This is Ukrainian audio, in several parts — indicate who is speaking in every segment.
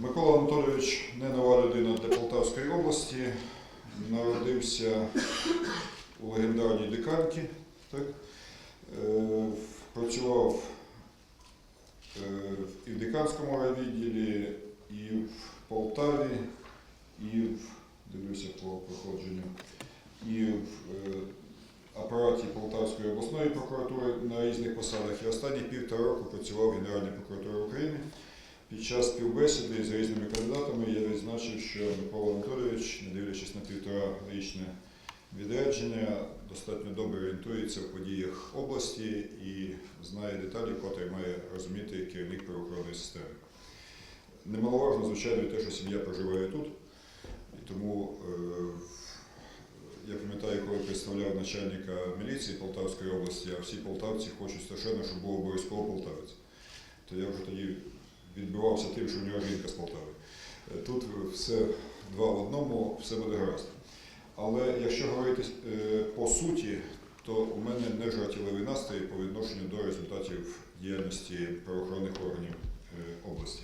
Speaker 1: Микола Анатолійович не нова людина для Полтавської області. Народився у легендарній диканці. Так? Е, Працював е, і в диканському райвідділі, і в Полтаві, і в, дивлюся по проходженню, і в е, апараті Полтавської обласної прокуратури на різних посадах. І останні півтора року працював в Генеральній прокуратурі України. Під час співбесіди з різними кандидатами я відзначив, що Микола Анатолійович, не дивлячись на півторарічне відрядження, достатньо добре орієнтується в подіях області і знає деталі, котрі має розуміти керівник правоохоронної системи. Немаловажно, звичайно, те, що сім'я проживає тут. І тому е, я пам'ятаю, коли представляв начальника міліції Полтавської області, а всі полтавці хочуть страшенно, щоб був обов'язково полтавець. То я вже тоді відбивався тим, що в нього жінка з Полтави. Е, Тут все два в одному, все буде гаразд. Але якщо говорити е, по суті, то у мене не жартівливий настрій по відношенню до результатів діяльності правоохоронних органів е, області.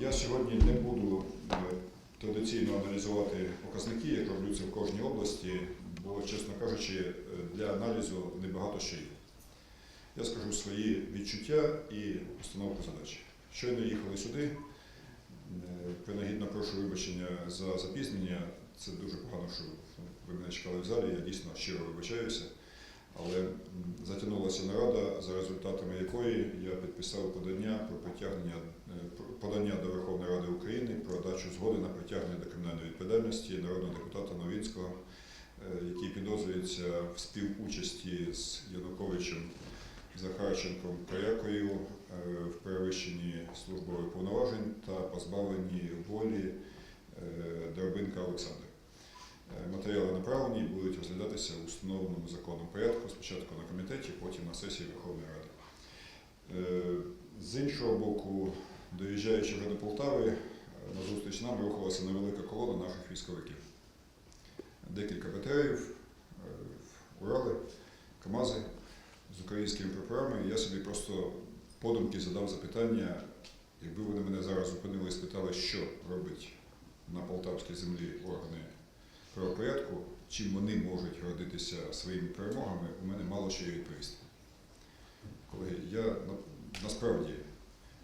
Speaker 1: Я сьогодні не буду традиційно аналізувати показники, як роблю це в кожній області, бо, чесно кажучи, для аналізу небагато що є. Я скажу свої відчуття і установку задачі. Щойно їхали сюди. Е, Принагідно прошу вибачення за запізнення. Це дуже погано, що ви мене чекали в залі. Я дійсно щиро вибачаюся. Але затягнулася нарада, за результатами якої я підписав подання про притягнення е, подання до Верховної Ради України про дачу згоди на притягнення до кримінальної відповідальності народного депутата Новінського, е, який підозрюється в співучасті з Януковичем Захарченком Карякою е, в перевищенні службових повноважень та позбавленні волі е, Дробинка Олександра. Е, Матеріали направлені і будуть розглядатися у встановленому законом порядку, спочатку на комітеті, потім на сесії Верховної Ради. Е, З іншого боку, доїжджаючи вже до Полтави, е, на зустріч нам рухалася невелика колона наших військовиків. Декілька е, Урали, КАМАЗи з українськими прапорами. Я собі просто подумки задав запитання, якби вони мене зараз зупинили і спитали, що робить на полтавській землі органи правопорядку, чим вони можуть гордитися своїми перемогами, у мене мало що є відповісти. Колеги, я насправді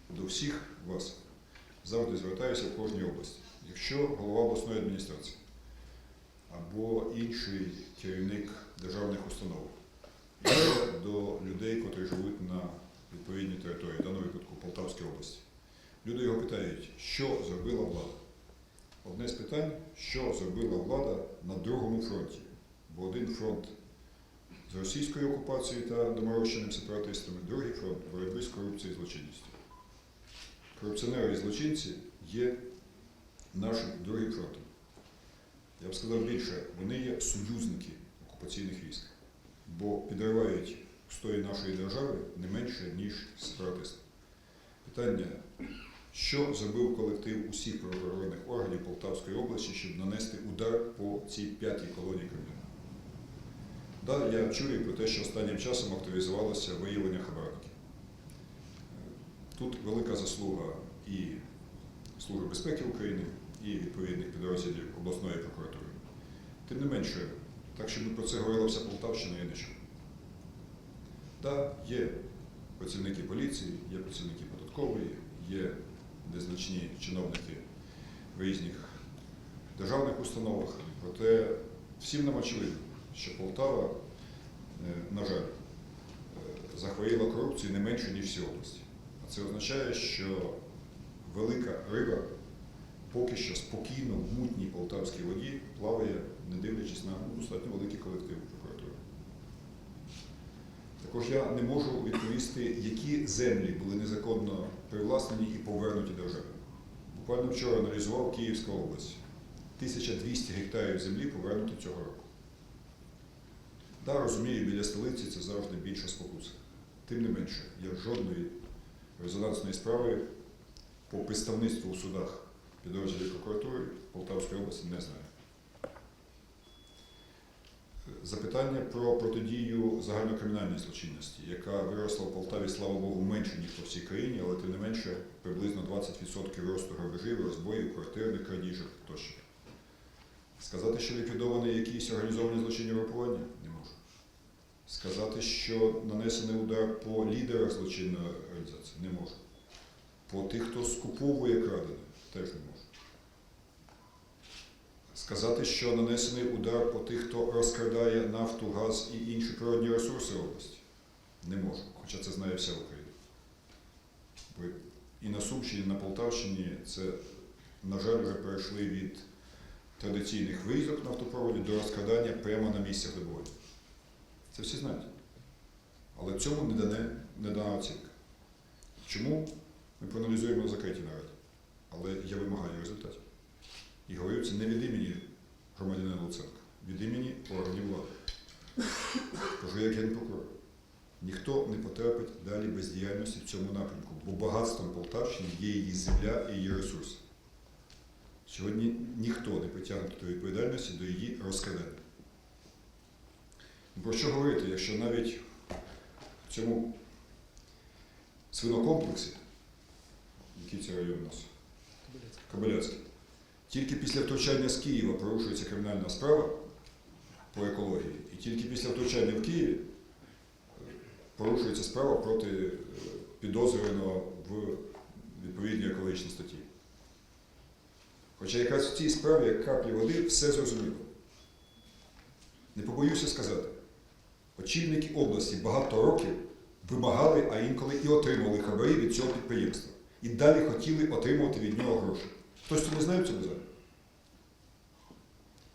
Speaker 1: до всіх вас завжди звертаюся в кожній області. Якщо голова обласної адміністрації або інший керівник державних установ до людей, котрі живуть на відповідній території, в даному випадку Полтавській області, люди його питають, що зробила влада. Одне з питань, що зробила влада на другому фронті. Бо один фронт з російською окупацією та доморощеними сепаратистами, другий фронт боротьби з корупцією і злочинністю. Корупціонери і злочинці є нашим другим фронтом. Я б сказав більше, вони є союзники окупаційних військ, бо підривають стої нашої держави не менше, ніж сепаратисти. Питання що зробив колектив усіх правоохоронних органів Полтавської області, щоб нанести удар по цій п'ятій колонії криміналу? Да, я чую про те, що останнім часом активізувалося виявлення хабарників. Тут велика заслуга і Служби безпеки України, і відповідних підрозділів обласної прокуратури. Тим не менше, так щоб про це говорила вся Полтавщина, я не чув. Так, є працівники поліції, є працівники податкової, є незначні чиновники в різних державних установах. Проте всім нам очевидно, що Полтава, е, на жаль, е, захворіла корупцією не менше, ніж всі області. А це означає, що велика риба поки що спокійно в мутній полтавській воді плаває, не дивлячись на достатньо великий колектив. Також я не можу відповісти, які землі були незаконно привласнені і повернуті державі. Буквально вчора аналізував Київська область. 1200 гектарів землі повернуті цього року. Да, розумію, біля столиці це завжди більша спокуса. Тим не менше, я жодної резонансної справи по представництву у судах підрозділів прокуратури Полтавської області не знаю. Запитання про протидію загальнокримінальній злочинності, яка виросла в Полтаві, слава Богу, менше, ніж по всій країні, але тим не менше приблизно 20% росту грабежів, розбоїв, квартирних крадіжок тощо. Сказати, що ліквідовані якісь організовані злочинні групування, не можу. Сказати, що нанесений удар по лідерах злочинної організації, не можу. По тих, хто скуповує крадене, теж не можу. Сказати, що нанесений удар по тих, хто розкрадає нафту, газ і інші природні ресурси області, не можу, хоча це знає вся Україна. І на Сумщині, і на Полтавщині це, на жаль, вже перейшли від традиційних виїздок нафтопроводі до розкрадання прямо на місцях добування. Це всі знають. Але цьому не, дане, не дана оцінка. Чому ми проаналізуємо на закритій нараді? Але я вимагаю результатів. І говорю це не від імені громадянина Луценка, від імені органів влади. Кажу, як генпрокурор. Ніхто не потрапить далі без діяльності в цьому напрямку, бо багатством Полтавщини є її земля і її ресурси. Сьогодні ніхто не притягнутий до відповідальності до її розкрадання. Про що говорити, якщо навіть в цьому свинокомплексі, який це район у нас, Кобиляцький, тільки після втручання з Києва порушується кримінальна справа по екології, і тільки після втручання в Києві порушується справа проти е, підозрюваного в відповідній екологічній статті. Хоча якраз в цій справі, як каплі води, все зрозуміло. Не побоюся сказати, очільники області багато років вимагали, а інколи і отримали хабарі від цього підприємства. І далі хотіли отримувати від нього гроші. Хтось це не знає в цьому?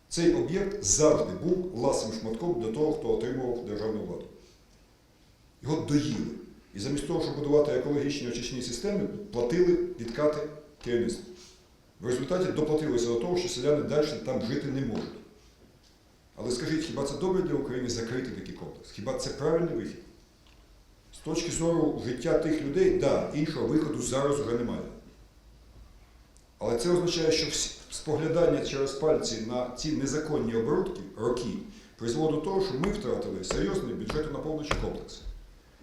Speaker 1: Цей об'єкт завжди був ласим шматком для того, хто отримував державну владу. Його доїли. І замість того, щоб будувати екологічні очисні системи, платили відкати керівництву. В результаті доплатилися до того, що селяни далі там жити не можуть. Але скажіть, хіба це добре для України закрити такий комплекс? Хіба це правильний вихід? З точки зору життя тих людей, так, да, іншого виходу зараз вже немає. Але це означає, що споглядання через пальці на ці незаконні оборудки роки призвело до того, що ми втратили серйозний бюджетонаповнюючий комплекс.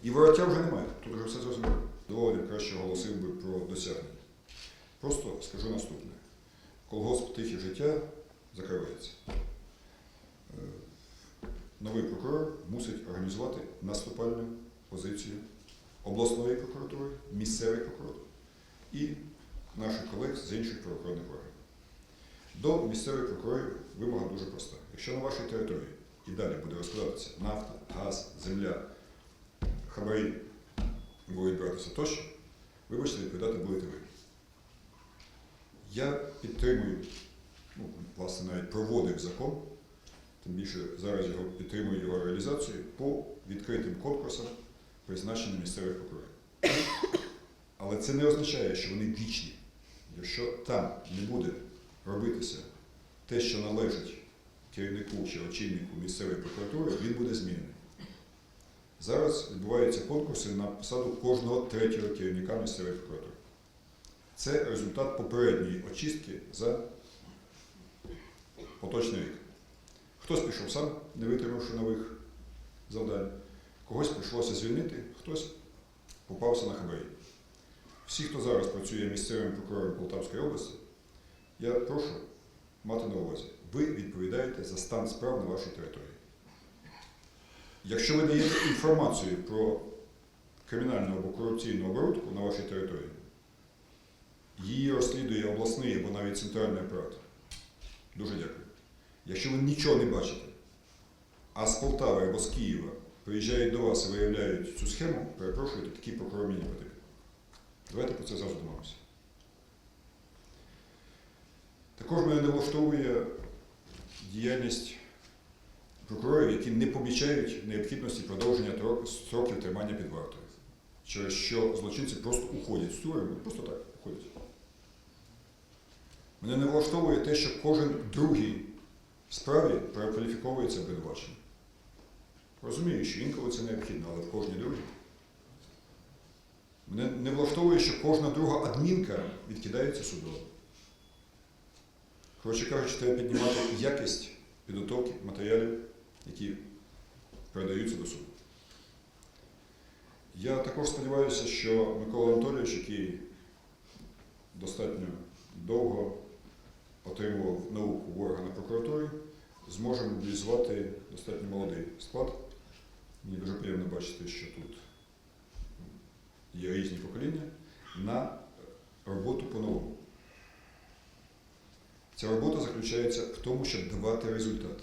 Speaker 1: І вороття вже немає. Тут вже все зрозуміло. Доволі краще оголосив би про досягнення. Просто скажу наступне. Колгосп тихе життя закривається. Е, Новий прокурор мусить організувати наступальну позицію обласної прокуратури, місцевої прокуратури і наших колег з інших правоохоронних органів. До місцевих прокурорів вимога дуже проста. Якщо на вашій території і далі буде розкладатися нафта, газ, земля, хабарі будуть братися тощо, вибачте, відповідати будете ви. Я підтримую, ну, власне, навіть проводив закон, тим більше зараз його підтримую його реалізацію по відкритим конкурсам призначення місцевих прокурорів. Але це не означає, що вони вічні. Якщо там не буде робитися те, що належить керівнику чи очільнику місцевої прокуратури, він буде змінений. Зараз відбуваються конкурси на посаду кожного третього керівника місцевої прокуратури. Це результат попередньої очистки за поточний рік. Хтось пішов сам, не витримавши нових завдань, когось прийшлося звільнити, хтось попався на хабарі. Всі, хто зараз працює місцевим прокурором Полтавської області, я прошу мати на увазі, ви відповідаєте за стан справ на вашій території. Якщо ви даєте інформацію про кримінальну або корупційну оборудку на вашій території, її розслідує обласний або навіть центральний апарат. Дуже дякую. Якщо ви нічого не бачите, а з Полтави або з Києва приїжджають до вас і виявляють цю схему, перепрошуйте, такий прокурор мені потрібен. Давайте про це завжди домовимося. Також мене не влаштовує діяльність прокурорів, які не помічають необхідності продовження строків тримання під вартою, через що злочинці просто уходять з тюрми, просто так уходять. Мене не влаштовує те, що кожен другий справі перекваліфіковується обвинуваченням. Розумію, що інколи це необхідно, але в кожній другій. Мене не влаштовує, що кожна друга адмінка відкидається судом. Коротше кажучи, треба піднімати якість підготовки матеріалів, які передаються до суду. Я також сподіваюся, що Микола Анатолійович, який достатньо довго отримував науку в органах прокуратури, зможе мобілізувати достатньо молодий склад. Мені дуже приємно бачити, що тут є різні покоління на роботу по-новому. Ця робота заключається в тому, щоб давати результат.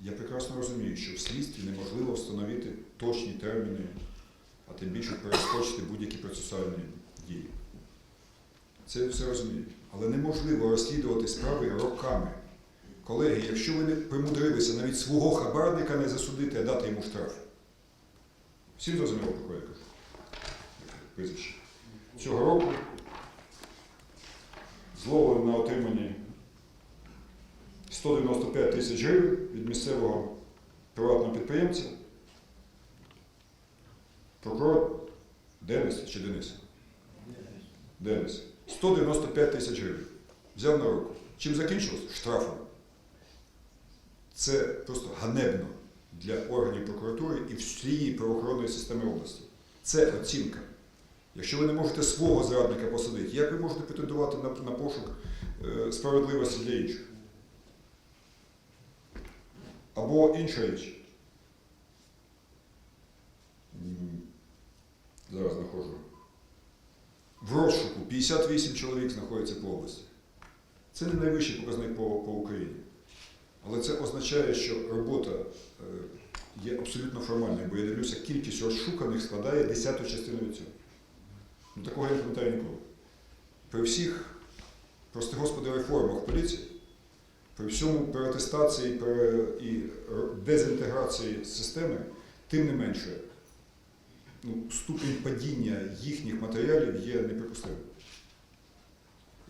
Speaker 1: Я прекрасно розумію, що в слідстві неможливо встановити точні терміни, а тим більше перескочити будь-які процесуальні дії. Це все розумію. Але неможливо розслідувати справи роками. Колеги, якщо ви не примудрилися навіть свого хабарника не засудити, а дати йому штраф. Всім зрозуміло, про кого я кажу? Прізвище. Цього року зловили на отриманні 195 тисяч гривень від місцевого приватного підприємця. Прокурор Денис чи Денис? Денис. 195 тисяч гривень. Взяв на руку. Чим закінчилось? Штрафом. Це просто ганебно для органів прокуратури і всієї правоохоронної системи області. Це оцінка. Якщо ви не можете свого зрадника посадити, як ви можете претендувати на, на пошук е, справедливості для інших? Або інша річ. Зараз знаходжу. В розшуку 58 чоловік знаходиться по області. Це не найвищий показник по, по Україні. Але це означає, що робота е, є абсолютно формальною, бо я дивлюся, кількість розшуканих складає десяту частину від цього. Ну, такого я пам'ятаю ніколи. При всіх, прости господи, реформах поліції, при всьому переатестації пере- і дезінтеграції системи, тим не менше, ну, ступінь падіння їхніх матеріалів є неприпустимим.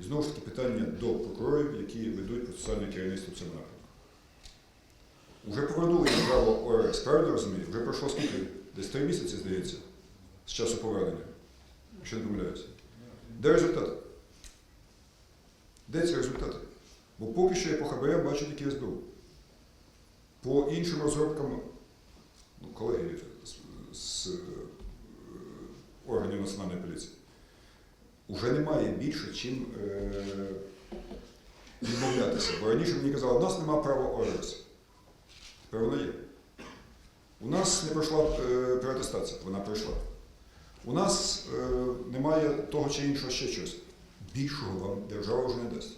Speaker 1: І знову ж таки питання до прокурорів, які ведуть процесуальне керівництво в цьому напрямку. Уже повернули право ОРС, правильно розумію? Вже пройшло скільки? Десь три місяці, здається, з часу повернення, якщо не помиляюся. Де результати? Де ці результати? Бо поки що я по хабарям бачу тільки СБУ. По іншим розробкам, ну, колеги з, з е, органів національної поліції, вже немає більше чим е, відмовлятися. Бо раніше мені казали, у нас немає права ОРС. Тепер вона є. У нас не пройшла е, переатестація, вона пройшла. У нас е, немає того чи іншого ще щось. Більшого вам держава вже не дасть.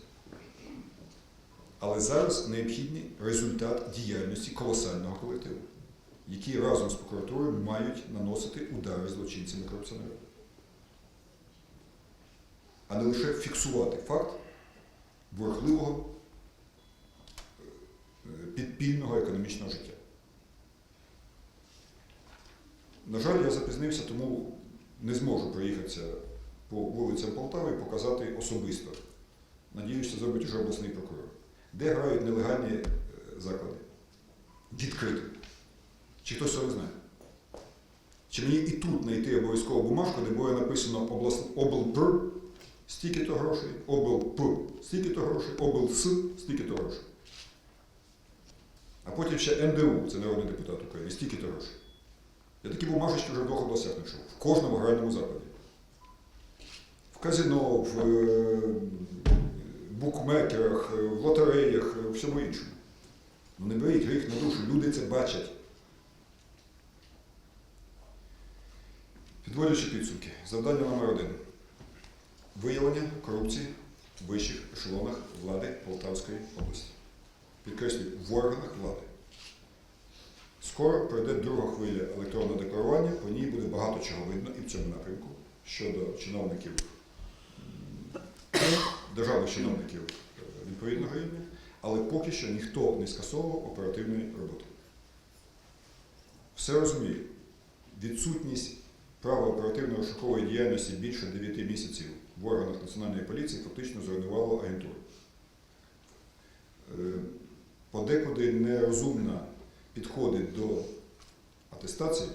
Speaker 1: Але зараз необхідний результат діяльності колосального колективу, які разом з прокуратурою мають наносити удари злочинцям і корупціонерам. А не лише фіксувати факт бурхливого е, підпільного економічного життя. На жаль, я запізнився, тому не зможу проїхатися по вулицям Полтави і показати особисто. Надіюсь, це зробить уже обласний прокурор. Де грають нелегальні е, заклади? Відкрито. Чи хтось цього не знає? Чи мені і тут знайти обов'язково бумажку, де буде написано облас... облпр стільки-то грошей, облп стільки-то грошей, облс стільки-то грошей. А потім ще НДУ, це народний депутат України, стільки-то грошей. Я такі бумажечки вже в двох областях знайшов. В кожному гральному закладі. В казино, в е, букмекерах, е, в лотереях, е, в всьому іншому. Ну не беріть гріх на душу, люди це бачать. Підводячи підсумки, завдання номер один. Виявлення корупції в вищих ешелонах влади Полтавської області. Підкреслюю, в органах влади. Скоро пройде друга хвиля електронного декларування, по ній буде багато чого видно і в цьому напрямку щодо чиновників, державних чиновників відповідного рівня, але поки що ніхто не скасовував оперативної роботи. Все розумію. Відсутність права оперативної розшукової діяльності більше 9 місяців в органах національної поліції фактично зруйнувало агентуру. Е, Подекуди нерозумна підходи до атестації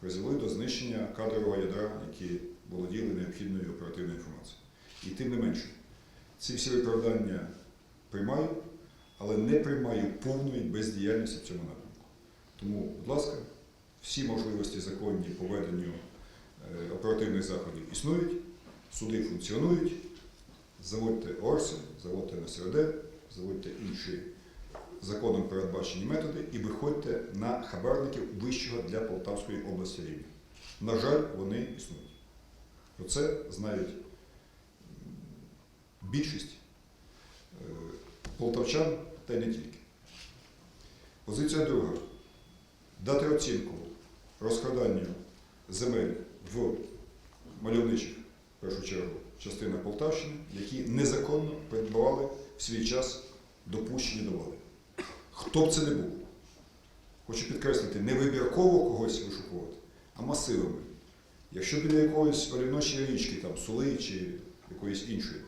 Speaker 1: призвели до знищення кадрового ядра, які володіли необхідною оперативною інформацією. І тим не менше, ці всі виправдання приймаю, але не приймаю повної бездіяльності в цьому напрямку. Тому, будь ласка, всі можливості законні по веденню е, оперативних заходів існують, суди функціонують, Заводьте ОРСи, заводьте НСРД, заводьте інші законом передбачені методи і виходьте на хабарників вищого для Полтавської області рівня. На жаль, вони існують. Про це знають більшість е, полтавчан та й не тільки. Позиція друга. Дати оцінку розкраданню земель в мальовничих, в першу чергу, частинах Полтавщини, які незаконно придбавали в свій час допущені до влади. Хто б це не був, хочу підкреслити, не вибірково когось вишукувати, а масивами. Якщо біля якоїсь олівночої річки, там, Сули чи якоїсь іншої,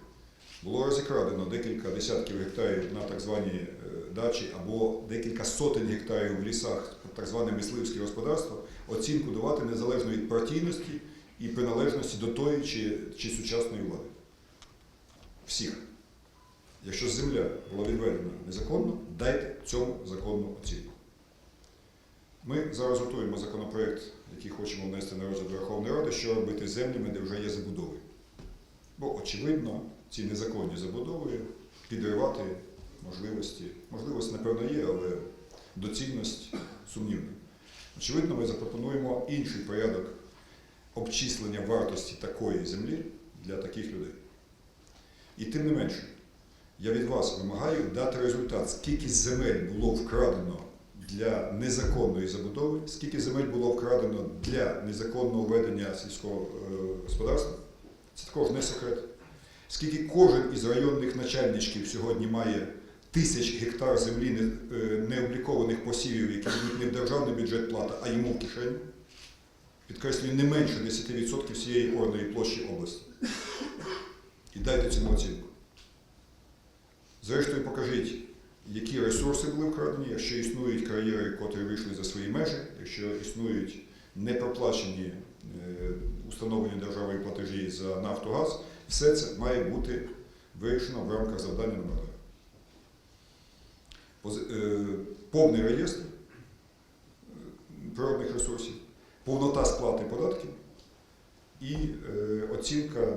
Speaker 1: було розікрадено декілька десятків гектарів на так звані е, дачі або декілька сотень гектарів в лісах, так зване мисливське господарство, оцінку давати незалежно від партійності і приналежності до тої чи, чи сучасної влади. Всіх. Якщо земля була відведена незаконно, дайте цьому законну оцінку. Ми зараз готуємо законопроект, який хочемо внести на розгляд Верховної Ради, що робити з землями, де вже є забудови. Бо, очевидно, ці незаконні забудови підривати можливості. Можливість, напевно, є, але доцільність сумнівна. Очевидно, ми запропонуємо інший порядок обчислення вартості такої землі для таких людей. І тим не менше, я від вас вимагаю дати результат, скільки земель було вкрадено для незаконної забудови, скільки земель було вкрадено для незаконного ведення сільського е, господарства. Це також не секрет. Скільки кожен із районних начальничків сьогодні має тисяч гектар землі е, необлікованих посівів, які йдуть не в державний бюджет плата, а йому в кишеню. Підкреслюю, не менше 10% всієї орної площі області. І дайте цьому оцінку. Зрештою, покажіть, які ресурси були вкрадені, якщо існують кар'єри, котрі вийшли за свої межі, якщо існують непроплачені е, установлені державою платежі за Нафтогаз, все це має бути вирішено в рамках завдання номер 2. Е, Повний реєстр е, природних ресурсів, повнота сплати податків і оцінка,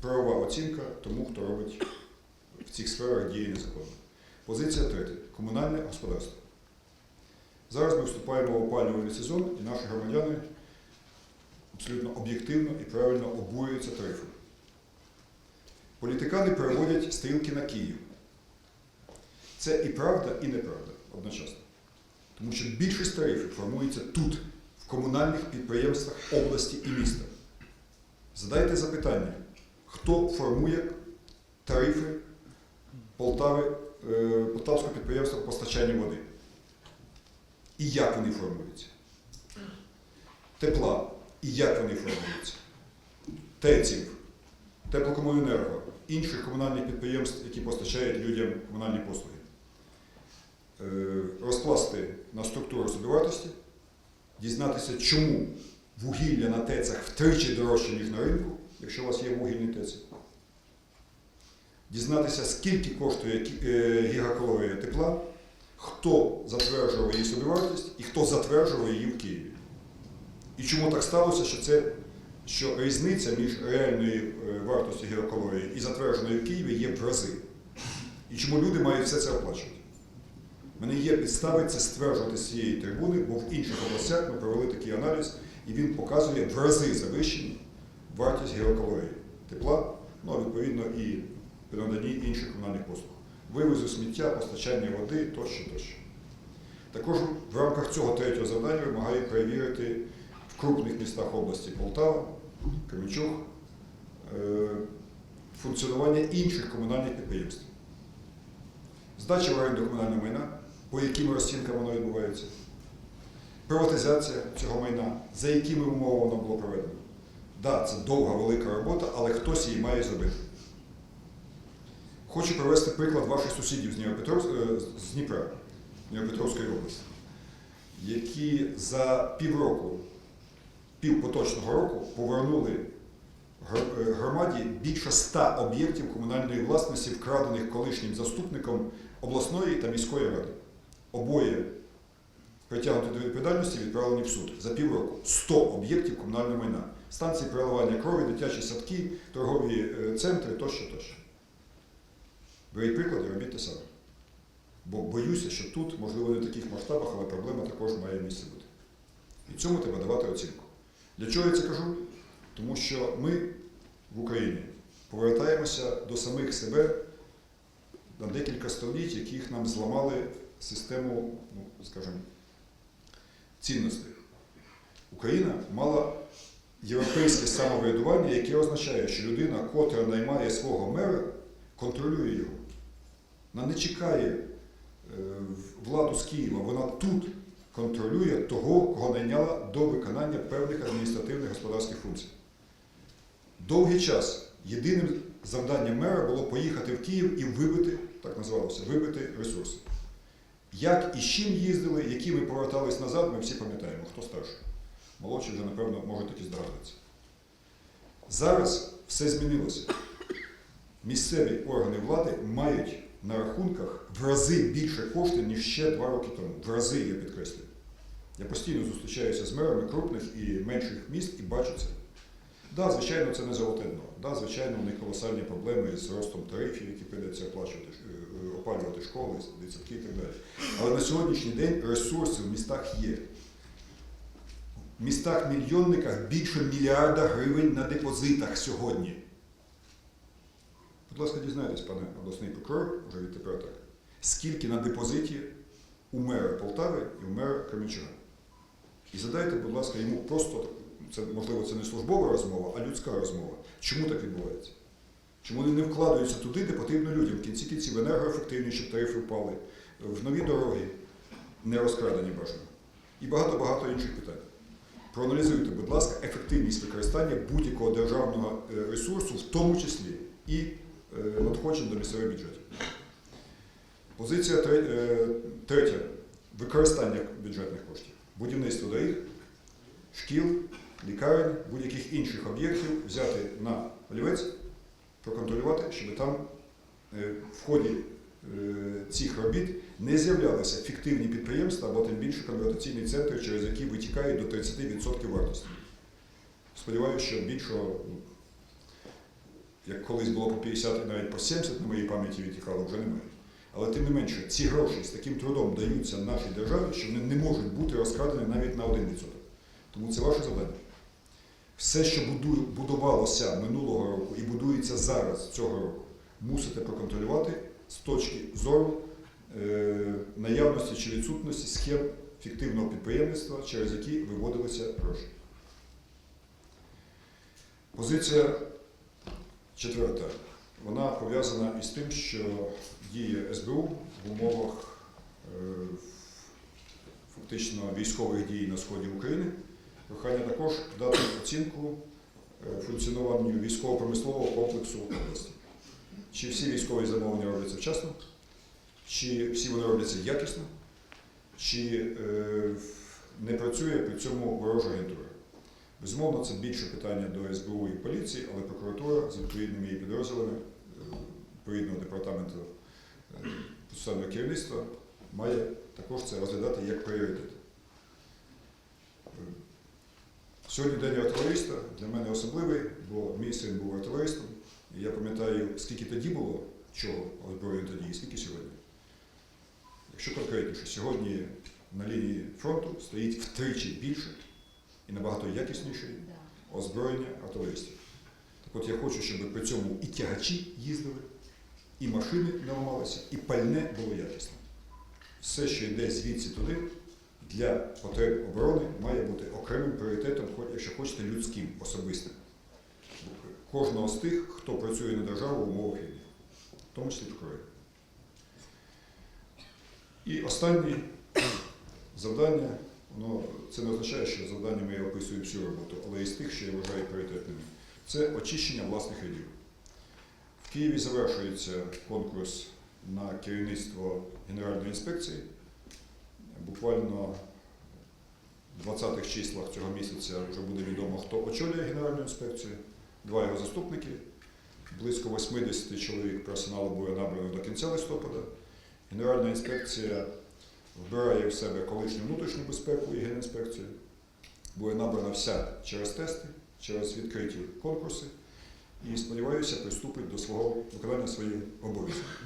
Speaker 1: правова оцінка тому, хто робить в цих сферах дії незаконно. Позиція третя комунальне господарство. Зараз ми вступаємо в опалювальний сезон, і наші громадяни абсолютно об'єктивно і правильно обурюються тарифами. Політикани переводять стрілки на Київ. Це і правда, і неправда одночасно. Тому що більшість тарифів формується тут, в комунальних підприємствах області і міста. Задайте запитання, хто формує тарифи Полтави, е, Полтавського підприємства постачання води? І як вони формуються? Тепла. І як вони формуються? ТЕЦів, теплокомуненерго, інших комунальних підприємств, які постачають людям комунальні послуги. Е, Розкласти на структуру собівартості, дізнатися, чому вугілля на ТЕЦах втричі дорожче, ніж на ринку, якщо у вас є вугільні ТЕЦи. Дізнатися, скільки коштує е, гігакалорія тепла, хто затверджував її собівартість і хто затверджував її в Києві. І чому так сталося, що це що різниця між реальною е, вартістю гігакалорії і затвердженою в Києві є в рази. І чому люди мають все це оплачувати? Мене є підстави це стверджувати з цієї трибуни, бо в інших областях ми провели такий аналіз, і він показує в рази завищені вартість гігакалорії тепла, ну а відповідно і при наданні інших комунальних послуг. Вивозу сміття, постачання води тощо тощо. Також в рамках цього третього завдання вимагаю перевірити в крупних містах області Полтава, Кременчук, е, функціонування інших комунальних підприємств. Здача в оренду комунального майна, по яким розцінкам воно відбувається, приватизація цього майна, за якими умовами воно було проведено. Так, да, це довга, велика робота, але хтось її має зробити. Хочу привести приклад ваших сусідів з, е, з Дніпра, Дніпропетровської області, які за півроку, пів поточного року повернули е, громаді більше ста об'єктів комунальної власності, вкрадених колишнім заступником обласної та міської ради. Обоє притягнуті до відповідальності відправлені в суд за півроку. 100 об'єктів комунального майна. станції переливання крові, дитячі садки, торгові е, центри тощо тощо. Беріть приклад і робіть те саме. Бо боюся, що тут, можливо, не в таких масштабах, але проблема також має місце бути. І цьому треба давати оцінку. Для чого я це кажу? Тому що ми в Україні повертаємося до самих себе на декілька століть, яких нам зламали систему, ну, скажімо, цінностей. Україна мала європейське самоврядування, яке означає, що людина, котра наймає свого мера, контролює його. Вона не чекає е, владу з Києва, вона тут контролює того, кого найняла до виконання певних адміністративних господарських функцій. Довгий час єдиним завданням мера було поїхати в Київ і вибити, так називалося, вибити ресурси. Як і з чим їздили, які ми повертались назад, ми всі пам'ятаємо, хто старший. Молодші вже, напевно, можуть таки здогадатися. Зараз все змінилося. Місцеві органи влади мають на рахунках в рази більше коштів, ніж ще два роки тому. В рази, я підкреслюю. Я постійно зустрічаюся з мерами крупних і менших міст і бачу це. Да, звичайно, це не золоте дно. Да, звичайно, у них колосальні проблеми з ростом тарифів, які прийдеться оплачувати, е, опалювати школи, дитсадки і так далі. Але на сьогоднішній день ресурси в містах є. В містах-мільйонниках більше мільярда гривень на депозитах сьогодні. Будь ласка, дізнайтесь, пане обласний прокурор, вже відтепер так, скільки на депозиті у мера Полтави і у мера Кременчуга. І задайте, будь ласка, йому просто, це, можливо, це не службова розмова, а людська розмова. Чому так відбувається? Чому вони не вкладаються туди, де потрібно людям? В кінці кінців в енергоефективність, щоб тарифи впали, в нові дороги, не розкрадені бажано. І багато-багато інших питань. Проаналізуйте, будь ласка, ефективність використання будь-якого державного е, ресурсу, в тому числі і надходжень до місцевих бюджетів. Позиція е, третя використання бюджетних коштів. Будівництво доріг, шкіл, лікарень, будь-яких інших об'єктів взяти на олівець, проконтролювати, щоб там е, в ході е, цих робіт не з'являлися фіктивні підприємства або тим більше конвертаційні центри, через які витікає до 30% вартості. Сподіваюся, що більшого, як колись було по 50 і навіть по 70 на моїй пам'яті відтікало, вже немає. Але тим не менше, ці гроші з таким трудом даються нашій державі, що вони не можуть бути розкрадені навіть на 1%. Тому це ваше завдання. Все, що будувалося минулого року і будується зараз цього року, мусите проконтролювати з точки зору е, наявності чи відсутності схем фіктивного підприємництва, через які виводилися гроші. Позиція четверта. Вона пов'язана із тим, що діє СБУ в умовах е, фактично військових дій на сході України. Прохання також дати оцінку е, функціонуванню військово-промислового комплексу області. Чи всі військові замовлення робляться вчасно, чи всі вони робляться якісно, чи е, не працює при цьому ворожа агентура. Безумовно, це більше питання до СБУ і поліції, але прокуратура з відповідними її підрозділами е, відповідного департаменту е, процесуального керівництва має також це розглядати як пріоритет. Е, Сьогодні день артилеріста для мене особливий, бо мій син був артилеристом. І я пам'ятаю, скільки тоді було чого озброєння тоді, і скільки сьогодні. Якщо конкретніше, сьогодні на лінії фронту стоїть втричі більше і набагато якісніше озброєння артилеристів. Так от я хочу, щоб при цьому і тягачі їздили, і машини не ламалися, і пальне було якісне. Все, що йде звідси туди, для потреб оборони має бути окремим пріоритетом, якщо хочете, людським, особистим. Кожного з тих, хто працює на державу в умовах війни, в тому числі в прокурорів. І останнє завдання, воно це не означає, що завданнями я описую всю роботу, але із тих, що я вважаю пріоритетними, це очищення власних рядів. В Києві завершується конкурс на керівництво Генеральної інспекції. Буквально в 20-х числах цього місяця вже буде відомо, хто очолює Генеральну інспекцію, два його заступники. Близько 80 чоловік персоналу буде набрано до кінця листопада. Генеральна інспекція вбирає в себе колишню внутрішню безпеку і генінспекцію. буде набрана вся через тести, через відкриті конкурси і, сподіваюся, приступить до свого виконання своїх обов'язків.